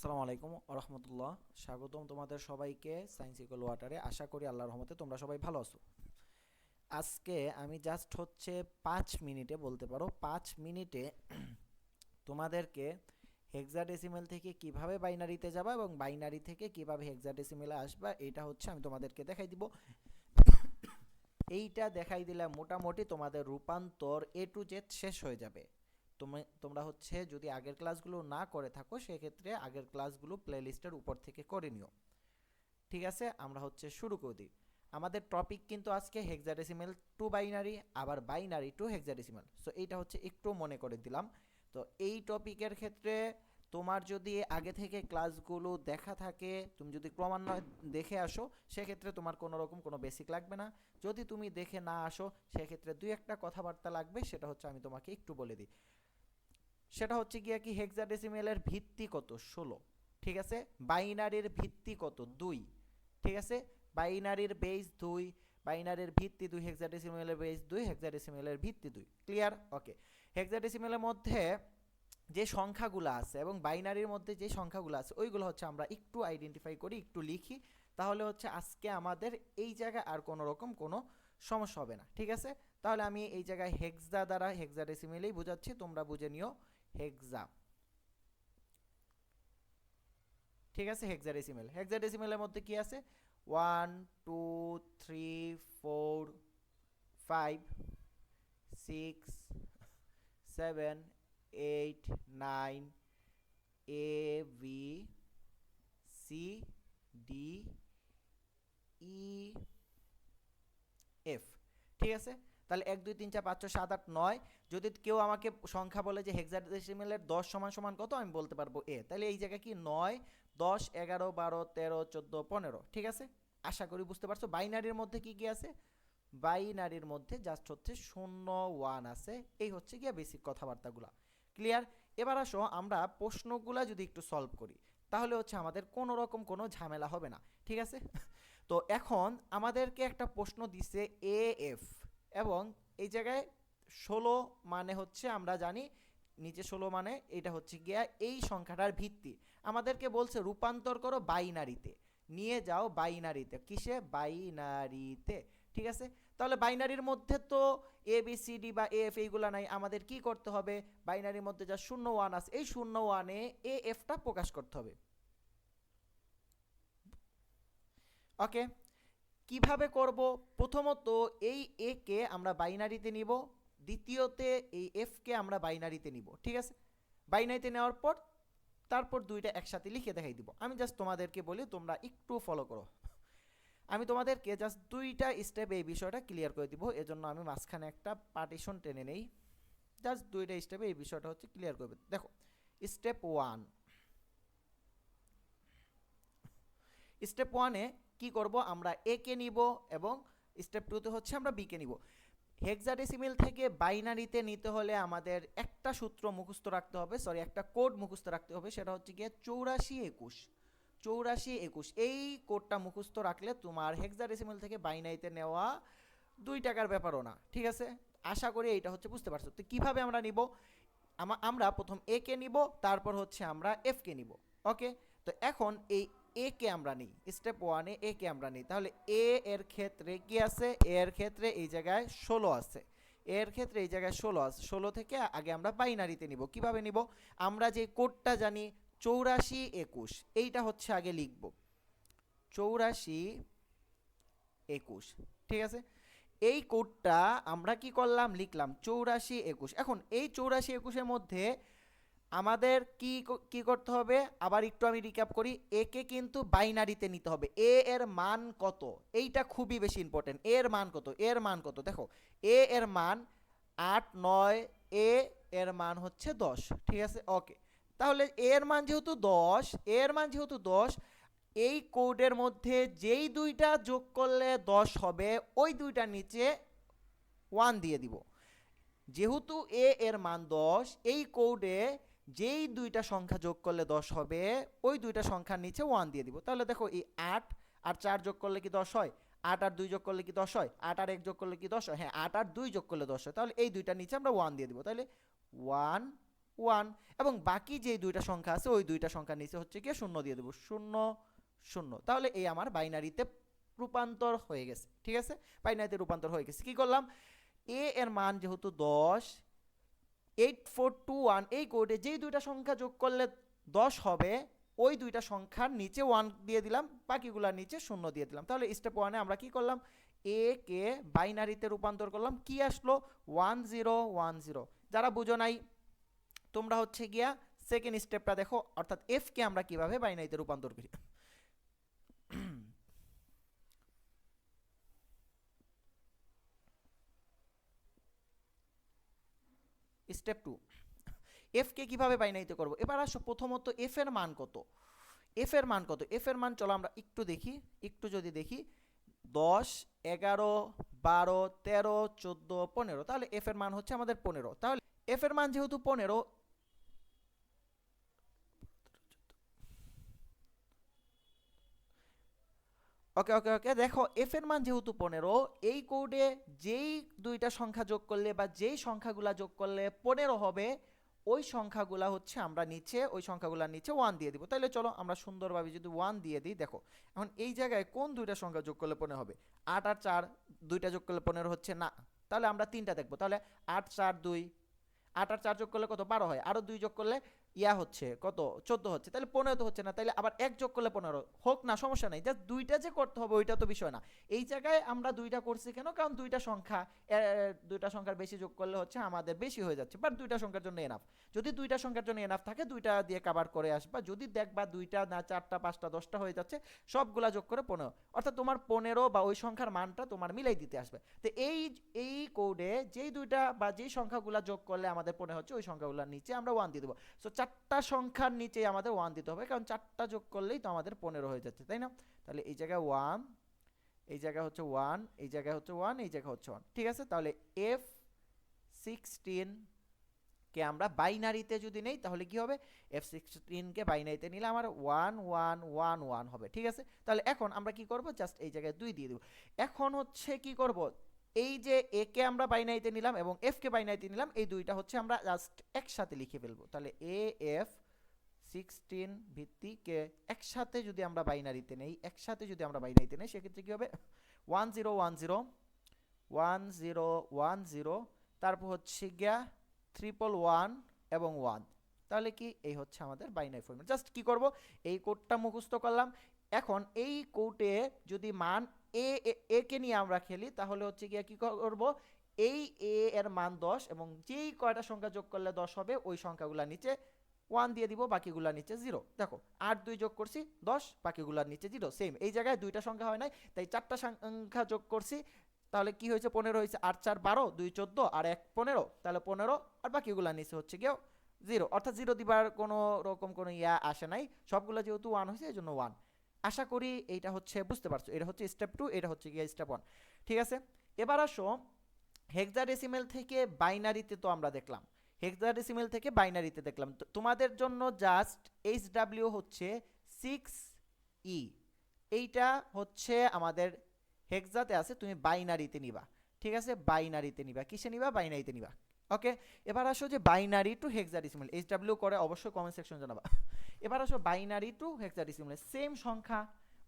আসসালামু আলাইকুম রহমতুল্লাহ। স্বাগতম তোমাদের সবাইকে সায়েন্স ইকুয়াল ওয়াটারে আশা করি আল্লাহর রহমতে তোমরা সবাই ভালো আছো। আজকে আমি জাস্ট হচ্ছে পাঁচ মিনিটে বলতে পারো, পাঁচ মিনিটে তোমাদেরকে হেক্সাডেসিমেল থেকে কীভাবে বাইনারিতে যাবা এবং বাইনারি থেকে কীভাবে হেক্সাডেসিমেলে আসবা, এটা হচ্ছে আমি তোমাদেরকে দেখাই দিব। এইটা দেখাই দিলে মোটামুটি তোমাদের রূপান্তর এ টু জেড শেষ হয়ে যাবে। তুমি, তোমরা হচ্ছে যদি আগের ক্লাসগুলো না করে থাকো, সেক্ষেত্রে আগের ক্লাসগুলো প্লেলিস্টের উপর থেকে করে নিও। ঠিক আছে? আমরা হচ্ছে শুরু করে দিই। আমাদের টপিক কিন্তু আজকে হেক্সাডেসিমেল টু বাইনারি আবার বাইনারি টু হেক্সাডেসিমেল সো এইটা হচ্ছে একটু মনে করে দিলাম। তো এই টপিকের ক্ষেত্রে তোমার যদি আগে থেকে ক্লাসগুলো দেখা থাকে, তুমি যদি ক্রমান্বয়ে দেখে আসো, সেক্ষেত্রে তোমার কোনো রকম কোনো বেসিক লাগবে না। যদি তুমি দেখে না আসো, সেক্ষেত্রে দুই একটা কথাবার্তা লাগবে, সেটা হচ্ছে আমি তোমাকে একটু বলে দিই। সেটা হচ্ছে গিয়া কি হেক্সাডেসিমেলের ভিত্তি কত? ষোলো। ঠিক আছে? বাইনারির ভিত্তি কত? দুই। ঠিক আছে? বাইনারির বেস দুই, বাইনারির ভিত্তি দুই হেক্সাডেসিমেলের বেস দুই হেক্সাডেসিমেলের ভিত্তি দুই। ক্লিয়ার ওকে হেক্সাডেসিমেলের মধ্যে যে সংখ্যাগুলো আছে এবং বাইনারির মধ্যে যে সংখ্যাগুলো আছে, ওইগুলো হচ্ছে আমরা একটু আইডেন্টিফাই করি, একটু লিখি, তাহলে হচ্ছে আজকে আমাদের এই জায়গায় আর কোনো রকম কোনো সমস্যা হবে না। ঠিক আছে? তাহলে আমি এই জায়গায় হেক্সা দ্বারা হেক্সাডেসিমেলেই বোঝাচ্ছি, তোমরা বুঝে নিও হেক্সা ঠিক আছে হেক্সাডেসিমেল হেক্সাডেসিমেলের মধ্যে কি আছে? One two three four five six seven eight nine A B C D E F ঠিক আছে? তাহলে এক, দুই, তিন, চার, পাঁচ, ছয়, সাত, আট, নয়। যদি কেউ আমাকে সংখ্যা বলে যে হেক্সাডেসিমেলের দশ সমান সমান কত, আমি বলতে পারব এ। তাহলে এই জায়গায় কি? নয়, দশ, এগারো, বারো, তেরো, চোদ্দ, পনেরো। ঠিক আছে? আশা করি বুঝতে পারছ। বাইনারির মধ্যে কি কি আছে? বাইনারির মধ্যে জাস্ট হচ্ছে শূন্য ওয়ান আছে। এই হচ্ছে গিয়া বেসিক কথাবার্তাগুলা। ক্লিয়ার এবার আসো, আমরা প্রশ্নগুলা যদি একটু সলভ করি, তাহলে হচ্ছে আমাদের কোনো রকম কোনো ঝামেলা হবে না। ঠিক আছে? তো এখন আমাদেরকে একটা প্রশ্ন দিছে এ এফ এবং এই জায়গায় ষোলো মানে হচ্ছে আমরা জানি, নিচে ষোলো মানে এটা হচ্ছে গিয়া এই সংখ্যাটার ভিত্তি। আমাদেরকে বলছে রূপান্তর করো বাইনারিতে, নিয়ে যাও বাইনারিতে। কিসে? বাইনারিতে। ঠিক আছে? তাহলে বাইনারির মধ্যে তো এ বি সি ডি বা এফ এইগুলো নাই, আমাদের কি করতে হবে? বাইনারির মধ্যে যা শূন্য ওয়ান আছে, এই শূন্য ওয়ানে এ এফটা প্রকাশ করতে হবে। ওকে? কীভাবে করব? প্রথমত এই এ কে আমরা বাইনারিতে নিব। দ্বিতীয়তে এই এফ কে আমরা বাইনারিতে নিব, ঠিক আছে? বাইনারিতে নেওয়ার পর তারপর দুইটা একসাথে লিখে দেখাই দিব। আমি জাস্ট তোমাদেরকে বলি, তোমরা একটু ফলো করো। আমি তোমাদেরকে জাস্ট দুইটা স্টেপ এই বিষয়টা ক্লিয়ার করে দিব। এজন্য আমি মাঝখানে একটা পার্টিশন টেনে নেই। জাস্ট দুইটা স্টেপে এই বিষয়টা হচ্ছে ক্লিয়ার করবে। দেখো স্টেপ ওয়ান স্টেপ ওয়ানে কি করব? আমরা এ কে নিব এবং স্টেপ টুতে হচ্ছে আমরা বি কে নিব। হেক্সাডেসিমেল থেকে বাইনারিতে নিতে হলে আমাদের একটা সূত্র মুখস্থ রাখতে হবে সরি একটা কোড মুখস্থ রাখতে হবে, সেটা হচ্ছে গিয়ে চৌরাশি একুশ। চৌরাশি একুশ, এই কোডটা মুখস্থ রাখলে তোমার হেক্সাডেসিমেল থেকে বাইনারিতে নেওয়া দুই টাকার ব্যাপারও না, ঠিক আছে? আশা করি এইটা হচ্ছে বুঝতে পারছ। তো কীভাবে আমরা নিব? আমরা প্রথম এ কে নিব, তারপর হচ্ছে আমরা এফ কে নিব ওকে তো এখন এই এ কে আমরা নিই? স্টেপ ওয়ানে এ কে আমরা নিই। তাহলে এ এর ক্ষেত্রে কি আছে? এ এর ক্ষেত্রে এই জায়গায় ষোলো আছে। এর ক্ষেত্রে এই জায়গায় ষোলো আছে। ষোলো থেকে আগে আমরা বাইনারিতে নিব। কীভাবে নিব? আমরা যে কোডটা জানি, চৌরাশি একুশ। এইটা হচ্ছে আগে লিখব। চৌরাশি একুশ। ঠিক আছে? এই কোডটা আমরা কি করলাম? লিখলাম চৌরাশি একুশ। এখন এই চৌরাশি একুশের মধ্যে আমাদের কি কি করতে হবে? আবার একটু আমি রিক্যাপ করি। এ কে কিন্তু বাইনারিতে নিতে হবে। এ এর মান কত? এইটা খুবই বেশি ইম্পর্টেন্ট এর মান কত? এর মান কত? দেখো, এ এর মান আট, নয়, এ এর মান হচ্ছে দশ। ঠিক আছে? ওকে তাহলে এর মান যেহেতু দশ এর মান যেহেতু দশ, এই কোডের মধ্যে যেই দুইটা যোগ করলে দশ হবে, ওই দুইটার নিচে ওয়ান দিয়ে দিব। যেহেতু এ এর মান দশ, এই কোডে যেই দুইটা সংখ্যা যোগ করলে দশ হবে, ওই দুইটা সংখ্যার নিচে ওয়ান দিয়ে দিব। তাহলে দেখো এই আট আর চার যোগ করলে কি দশ হয়? আট আর দুই যোগ করলে কি দশ হয়? আট আর এক যোগ করলে কি দশ হয়? হ্যাঁ আট আর দুই যোগ করলে দশ হয়। তাহলে এই দুইটার নিচে আমরা ওয়ান দিয়ে দিব। তাহলে ওয়ান ওয়ান এবং বাকি যে দুইটা সংখ্যা আছে, ওই দুইটা সংখ্যার নিচে হচ্ছে গিয়ে শূন্য দিয়ে দেবো। শূন্য শূন্য। তাহলে এই আমার বাইনারিতে রূপান্তর হয়ে গেছে। ঠিক আছে? বাইনারিতে রূপান্তর হয়ে গেছে। কি করলাম? এ এর মান যেহেতু দশ এইট ফোর টু ওয়ান এই কোডে যেই দুইটা সংখ্যা যোগ করলে দশ হবে, ওই দুইটা সংখ্যার নিচে ওয়ান দিয়ে দিলাম, বাকিগুলোর নিচে শূন্য দিয়ে দিলাম। তাহলে স্টেপ ওয়ানে আমরা কি করলাম? এ কে বাইনারিতে রূপান্তর করলাম। কি আসলো? ওয়ান জিরো ওয়ান জিরো যারা বুঝো নাই, তোমরা হচ্ছে গিয়া সেকেন্ড স্টেপটা দেখো, অর্থাৎ এফকে আমরা কীভাবে বাইনারিতে রূপান্তর করি? স্টেপ টু এফকে কীভাবে বাইনারিতে করব? এবার আসো, প্রথমত এফ এর মান কত? এফ এর মান কত? এফ এর মান চলো আমরা একটু দেখি, একটু যদি দেখি। দশ, এগারো, বারো, তেরো, চোদ্দ, পনেরো। তাহলে এফ এর মান হচ্ছে আমাদের পনেরো। তাহলে এফ এর মান যেহেতু পনেরো ওকে ওকে ওকে দেখো এফ এর মান যেহেতু পনেরো, এই কোডে যেই দুইটা সংখ্যা যোগ করলে বা যেই সংখ্যাগুলা যোগ করলে পনেরো হবে, ওই সংখ্যাগুলা হচ্ছে আমরা নিচে, ওই সংখ্যাগুলোর নিচে ওয়ান দিয়ে দিব। তাহলে চলো আমরা সুন্দরভাবে যদি ওয়ান দিয়ে দিই, দেখো, এখন এই জায়গায় কোন দুইটা সংখ্যা যোগ করলে পনেরো হবে? আট আর চার, দুইটা যোগ করলে পনেরো হচ্ছে না। তাহলে আমরা তিনটা দেখব। তাহলে আট, চার, দুই, আট আর চার যোগ করলে কত? বারো হয়। আরও দুই যোগ করলে ইয়া হচ্ছে, কত? চোদ্দ হচ্ছে। তাহলে পনেরো তো হচ্ছে না, তাহলে আবার এক যোগ করলে পনেরো। হোক না, সমস্যা নেই। জাস্ট দুইটা যে করতে হবে, ওইটা তো বিষয় না। এই জায়গায় আমরা দুইটা করছি কেন? কারণ দুইটা সংখ্যা দুইটা সংখ্যার বেশি যোগ করলে হচ্ছে আমাদের বেশি হয়ে যাচ্ছে। বাট দুইটা সংখ্যার জন্য এনাফ যদি দুইটা সংখ্যার জন্য এনাফ থাকে, দুইটা দিয়ে কাভার করে আসবা। যদি দেখবা দুইটা না, চারটা, পাঁচটা, দশটা হয়ে যাচ্ছে, সবগুলা যোগ করে পনেরো। অর্থাৎ তোমার পনেরো বা ওই সংখ্যার মানটা তোমার মিলাই দিতে আসবে। তো এই এই কোডে যেই দুইটা বা যেই সংখ্যাগুলা যোগ করলে আমাদের পনেরো হচ্ছে, ওই সংখ্যাগুলোর নিচে আমরা ওয়ান দিয়ে দেবো। সো চারটা সংখ্যার নিচে আমাদের ওয়ান দিতে হবে, কারণ চারটা যোগ করলেই তো আমাদের পনেরো হয়ে যাচ্ছে, তাই না? তাহলে এই জায়গায় ওয়ান এই জায়গায় হচ্ছে ওয়ান এই জায়গায় হচ্ছে ওয়ান এই জায়গায় হচ্ছে ওয়ান ঠিক আছে? তাহলে এফ সিক্সটিন কে আমরা বাইনারিতে যদি নেই, তাহলে কি হবে? এফ সিক্সটিনকে বাইনারিতে নিলে আমার ওয়ান ওয়ান ওয়ান ওয়ান হবে, ঠিক আছে? তাহলে এখন আমরা কি করব? জাস্ট এই জায়গায় দুই দিয়ে দেবো। এখন হচ্ছে কি করব? এই যে এ কে আমরা বাইনারিতে নিলাম এবং এফ কে বাইনারিতে নিলাম, এই দুইটা হচ্ছে আমরা জাস্ট একসাথে লিখে ফেলব। তাহলে এ এফ সিক্সটিন ভিত্তিকে একসাথে যদি আমরা বাইনারিতে নেই, একসাথে যদি আমরা বাইনারিতে নেই, সেক্ষেত্রে কী হবে? One zero one zero one zero one zero তারপর হচ্ছে গিয়া ট্রিপল ওয়ান এবং ওয়ান তাহলে কি? এই হচ্ছে আমাদের বাইনারি ফর্মেট জাস্ট কি করব? এই কোডটা মুখস্থ করলাম। এখন এই কোডে যদি মান এ এ কে নিয়ে আমরা খেলি, তাহলে হচ্ছে গিয়া কি করব? এই, এ এর মান দশ এবং যেই কয়টা সংখ্যা যোগ করলে দশ হবে, ওই সংখ্যাগুলোর নিচে ওয়ান দিয়ে দিব বাকিগুলোর নিচে জিরো দেখো, আট, দুই যোগ করছি, দশ, বাকিগুলোর নিচে জিরো সেম এই জায়গায় দুইটা সংখ্যা হয় নাই, তাই চারটা সংখ্যা যোগ করছি, তাহলে কি হয়েছে? পনেরো হয়েছে, আট, চার, বারো, দুই, চোদ্দ, আর এক, পনেরো। তাহলে পনেরো, আর বাকিগুলোর নিচে হচ্ছে গিয়ে জিরো অর্থাৎ জিরো দিবার কোনো রকম কোনো ইয়া আসে নাই, সবগুলো যেহেতু ওয়ান হয়েছে, এই জন্য ওয়ান আশা করি এইটা হচ্ছে, বুঝতে পারছ, এটা হচ্ছে স্টেপ টু এটা হচ্ছে গিয়ে স্টেপ ওয়ান ঠিক আছে? এবার আসো হেক্সাডেসিমেল থেকে বাইনারিতে তো আমরা দেখলাম হেক্সাডেসিমেল থেকে বাইনারিতে দেখলাম তোমাদের জন্য জাস্ট এইচ ডাব্লিউ হচ্ছে সিক্স ই এইটা হচ্ছে আমাদের হেক্সাতে আছে, তুমি বাইনারিতে নিবা, ঠিক আছে? বাইনারিতে নিবা, কিসে নিবা? বাইনারিতে নিবা। ওকে এবার আসো যে binary to hexadecimal H W করে অবশ্যই কমেন্ট সেকশন জানাবা। এবার আসো বাইনারি টু হেক্সাডেসিমেল সেম সংখ্যা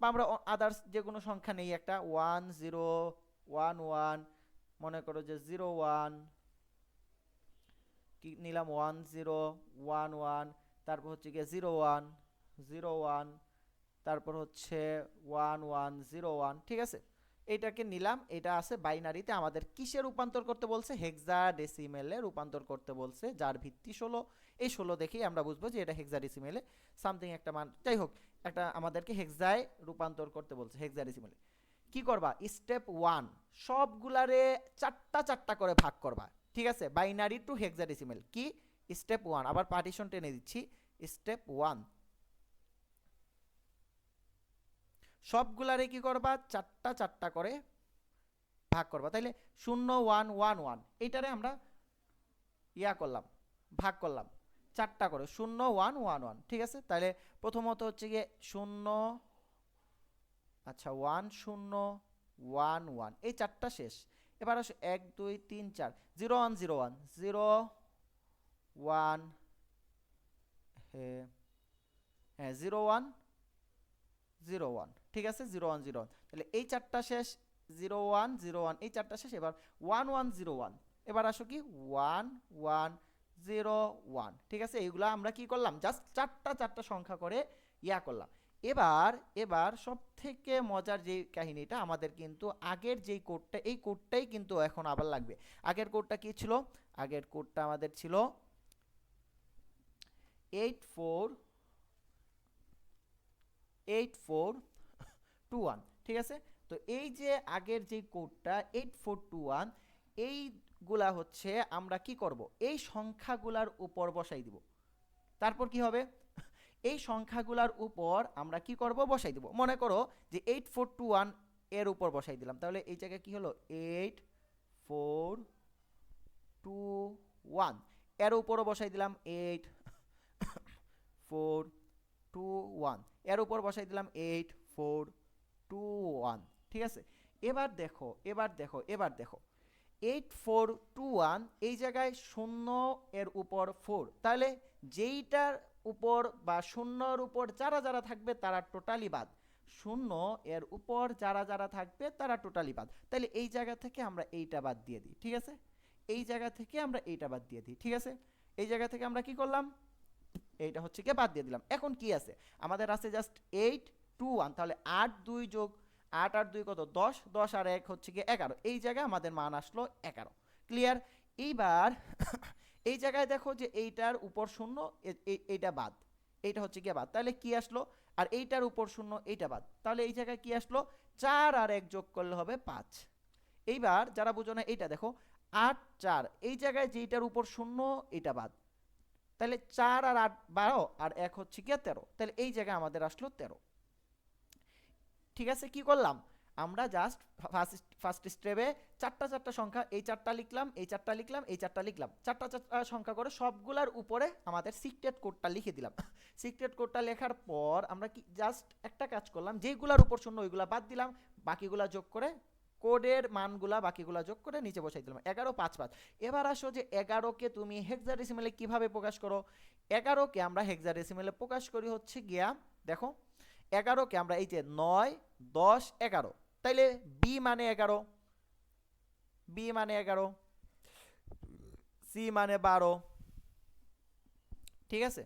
বা আমরা আদার্স যে কোনো সংখ্যা নেই, একটা ওয়ান জিরো ওয়ান ওয়ান মনে করো যে জিরো ওয়ান কি নিলাম ওয়ান জিরো ওয়ান ওয়ান তারপর হচ্ছে গিয়ে জিরো ওয়ান জিরো ওয়ান তারপর হচ্ছে ওয়ান ওয়ান জিরো ওয়ান ঠিক আছে? এইটাকে নিলাম, এটা আছে বাইনারিতে, আমাদের কিসে রূপান্তর করতে বলছে? হেক্সা ডেসিমেলে রূপান্তর করতে বলছে, যার ভিত্তি ষোলো। এই ষোলো দেখেই আমরা বুঝব যে এটা হেক্সা ডেসিমেলে সামথিং একটা মান যাই হোক, একটা আমাদেরকে হেক্সায় রূপান্তর করতে বলছে হেক্সা ডেসিমেলে কি করবা? স্টেপ ওয়ান সবগুলারে চারটা চারটা করে ভাগ করবা, ঠিক আছে? বাইনারি টু হেক্সা ডেসিমেল কি? স্টেপ ওয়ান আবার পার্টিশন টেনে দিচ্ছি। স্টেপ ওয়ান সবগুলারে কি করবা? চারটা চারটা করে ভাগ করবা। তাইলে শূন্য, ওয়ান ওয়ান ওয়ান। এইটারে আমরা ইয়া করলাম, ভাগ করলাম। চারটা করে। শূন্য, ওয়ান ওয়ান ওয়ান। ঠিক আছে? তাহলে প্রথমত হচ্ছে গিয়ে শূন্য আচ্ছা ওয়ান, শূন্য, ওয়ান ওয়ান। এই চারটা শেষ। এবার আসো, এক, দুই, তিন, চার। Zero, one zero one. Zero, one হ্যাঁ জিরো, ওয়ান জিরো, ওয়ান। ঠিক আছে? Zero one zero one. তাহলে এই চারটা শেষ, জিরো ওয়ান জিরো ওয়ান। এই চারটা শেষ, এবার ওয়ান ওয়ান জিরো ওয়ান। এবার আসো কি? One one zero one. ঠিক আছে? এইগুলা আমরা কি করলাম? জাস্ট চারটা চারটা সংখ্যা করে ইয়া করলাম। এবার এবার সব থেকে মজার যে কাহিনীটা, আমাদের কিন্তু আগের যেই কোডটা, এই কোডটাই কিন্তু এখন আবার লাগবে। আগের কোডটা কি ছিল? আগের কোডটা আমাদের ছিল eight four eight four two one ঠিক আছে? তো এই যে আগের যে কোডটা এইট ফোর টু ওয়ান এইগুলা হচ্ছে আমরা কি করব? এই সংখ্যাগুলার উপর বসাই দিব। তারপর কি হবে? এই সংখ্যাগুলার উপর আমরা কি করব? বসাই দিব। মনে করো যে এইট ফোর টু ওয়ানের উপর বসাই দিলাম। তাহলে এই জায়গায় কি হলো? এইট ফোর টু ওয়ানের উপরও বসাই দিলাম এইট ফোর টু ওয়ানের উপর বসাই দিলাম এইট ফোর টু ওয়ান, ঠিক আছে? এবার দেখো এবার দেখো এবার দেখো। এইট ফোর টু ওয়ান, এই জায়গায় শূন্য এর উপর ফোর। তাহলে যেইটার উপর বা শূন্যর উপর যারা যারা থাকবে তারা টোটালি বাদ। শূন্য এর উপর যারা যারা থাকবে তারা টোটালি বাদ। তাহলে এই জায়গা থেকে আমরা এইটা বাদ দিয়ে দিই, ঠিক আছে? এই জায়গা থেকে আমরা এইটা বাদ দিয়ে দিই, ঠিক আছে? এই জায়গা থেকে আমরা কি করলাম? এইটা হচ্ছে কি বাদ দিয়ে দিলাম। এখন কি আছে? আমাদের আছে জাস্ট এইট টু ওয়ান তাহলে আট দুই যোগ আট আট দুই কত? দশ দশ আর এক হচ্ছে কি এগারো। এই জায়গায় আমাদের মান আসলো এগারো। ক্লিয়ার এইবার এই জায়গায় দেখো যে এইটার উপর শূন্য এই- এইটা বাদ। এইটা হচ্ছে কি বাদ। তাহলে কি আসলো? আর এইটার উপর শূন্য, এইটা বাদ। তাহলে এই জায়গায় কি আসলো? চার আর এক যোগ করলে হবে পাঁচ। এইবার যারা বুঝো না, এইটা দেখো, আট, চার। এই জায়গায় যেইটার উপর শূন্য এটা বাদ। তাহলে চার আর আট বারো, আর এক হচ্ছে গিয়ে তেরো। তাহলে এই জায়গায় আমাদের আসলো তেরো। ঠিক আছে, কি করলাম? আমরা জাস্ট ফার্স্ট ফার্স্ট স্টেপে চারটা চারটা সংখ্যা, এই চারটা লিখলাম, এই চারটা লিখলাম, এই চারটা লিখলাম। চারটা চারটা সংখ্যা করে সবগুলার উপরে আমাদের সিক্রেট কোডটা লিখে দিলাম। সিক্রেট কোডটা লেখার পর আমরা কি জাস্ট একটা কাজ করলাম, যেইগুলার উপর শূন্য ওইগুলা বাদ দিলাম, বাকিগুলা যোগ করে কোডের মানগুলা বাকিগুলা যোগ করে নিচে বসাই দিলাম। এগারো, পাঁচ পাঁচ। এবার আসো যে এগারোকে তুমি হেক্সাডেসিমেলে কীভাবে প্রকাশ করো? এগারোকে আমরা হেক্সাডেসিমেলে প্রকাশ করি হচ্ছে গিয়া, দেখো এগারোকে আমরা এই যে নয়, দশ, এগারো। তাইলে বি মানে এগারো। বি মানে এগারো। সি মানে বারো। ঠিক আছে?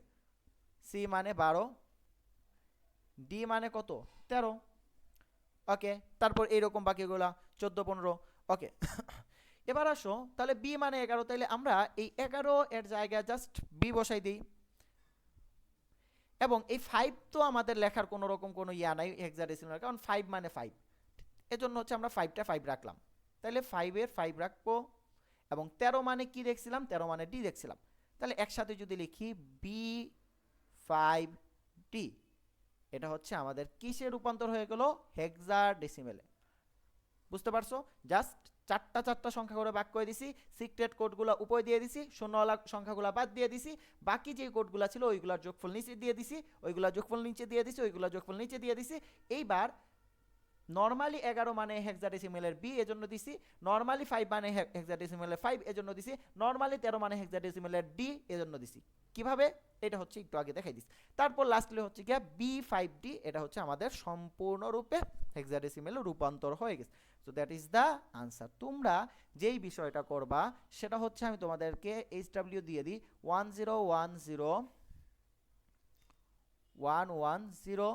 সি মানে বারো। ডি মানে কত? তেরো। ওকে, তারপর এইরকম বাকিগুলা, চোদ্দ, পনেরো। ওকে। এবার আসো, তাহলে বি মানে এগারো। তাহলে আমরা এই এগারো এর জায়গায় জাস্ট বি বসাই দিই। এবং এই ফাইভ তো আমাদের লেখার কোনো রকম কোনো ইয়া নাই হেক্সাডেসিমাল কারণ ফাইভ মানে ফাইভ এজন্য হচ্ছে আমরা ফাইভটা ফাইভ রাখলাম। তাহলে ফাইভের ফাইভ রাখব এবং তেরো মানে কি দেখছিলাম? তেরো মানে ডি দেখছিলাম। তাহলে একসাথে যদি লিখি বি ফাইভ ডি এটা হচ্ছে আমাদের কিসে রূপান্তর হয়ে গেল? হেক্সা ডেসিমেলে বুঝতে পারছ? জাস্ট চারটা চারটা সংখ্যা করে বাক করে দিছি সিক্রেট কোডগুলো উপরে দিয়ে দিছি, শূন্যওয়ালা সংখ্যাগুলো বাদ দিয়ে দিছি, বাকি যে কোডগুলো ছিল ওইগুলোর যোগফল নিচে দিয়ে দিছি, ওইগুলোর যোগফল নিচে দিয়ে দিছি, ওইগুলোর যোগফল নিচে দিয়ে দিছি। এইবার নর্মালি এগারো মানে হেক্সাডেসিমেলের বি এজন্য দিছি। নর্মালি ফাইভ মানে হেক্সাডেসিমেলের ফাইভ এজন্য দিছি। নর্মালি তেরো মানে হেক্সাডেসিমেলের ডি এজন্য দিছি। কীভাবে? এটা হচ্ছে একটু আগে দেখাই দিছি। তারপর লাস্টলি হচ্ছে গিয়া বি ফাইভ ডি এটা হচ্ছে আমাদের সম্পূর্ণরূপে হেক্সাডেসিমেলে রূপান্তর হয়ে গেছে। So that is the answer তোমরা যেই বিষয়টা করবা, সেটা হচ্ছে আমি তোমাদেরকে এইচ ডাব্লিউ দিয়ে দিই। One zero one zero one one zero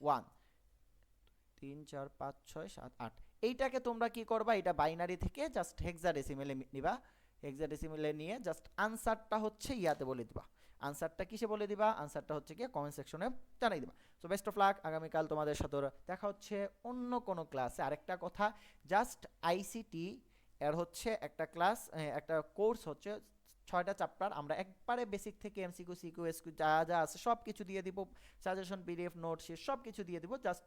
one তিন চার পাঁচ ছয় সাত আট। এইটাকে তোমরা কি করবা? এটা বাইনারি থেকে জাস্ট হেক্সাডেসিমেলে নিবা। হেক্সাডেসিমেলে নিয়ে জাস্ট আনসারটা হচ্ছে ইয়াতে বলে দিবা। আনসারটা কিসে বলে দিবা? আনসারটা হচ্ছে কি কমেন্ট সেকশনে জানাই দিবা। সো বেস্ট অফ লাক আগামীকাল তোমাদের সাথে দেখা হচ্ছে অন্য কোনো ক্লাসে আরেকটা কথা জাস্ট আইসিটি এর হচ্ছে একটা ক্লাস একটা কোর্স হচ্ছে ছয়টা চ্যাপ্টার আমরা একবারে বেসিক থেকে এমসিকিউ সিকিউ এসকিউ যা যা আছে সব কিছু দিয়ে দিব। সাজেশন পিডিএফ নোট সে সব কিছু দিয়ে দিব। জাস্ট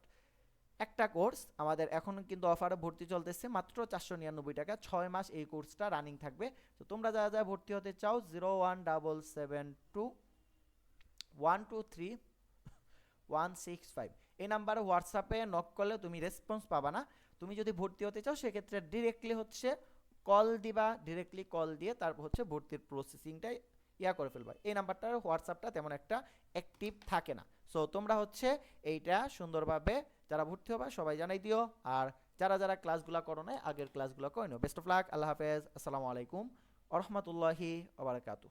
একটা কোর্স, আমাদের এখন কিন্তু অফারে ভর্তি চলতেছে মাত্র চারশো নিরানব্বই টাকা। ছয় মাস এই কোর্সটা রানিং থাকবে। তো তোমরা যারা যারা ভর্তি হতে চাও zero one double seven two one two three one six five এই নাম্বারে হোয়াটসঅ্যাপে নক করলে তুমি রেসপন্স পাবা না। তুমি যদি ভর্তি হতে চাও, সেক্ষেত্রে ডিরেক্টলি হচ্ছে কল দিবা ডিরেক্টলি কল দিয়ে তারপর হচ্ছে ভর্তির প্রসেসিংটাই ইয়া করে ফেলবা। এই নাম্বারটার হোয়াটসঅ্যাপটা তেমন একটা অ্যাক্টিভ থাকে না। সো তোমরা হচ্ছে এইটা সুন্দরভাবে যারা ভর্তি হবে সবাই জানাই দিও, আর যারা যারা ক্লাসগুলো করো নাই, আগের ক্লাসগুলো করে নিও। বেস্ট অফ লাক, আল্লাহ হাফেজ, আসসালামু আলাইকুম আ রহমতুল্লাহি আবরাকাতু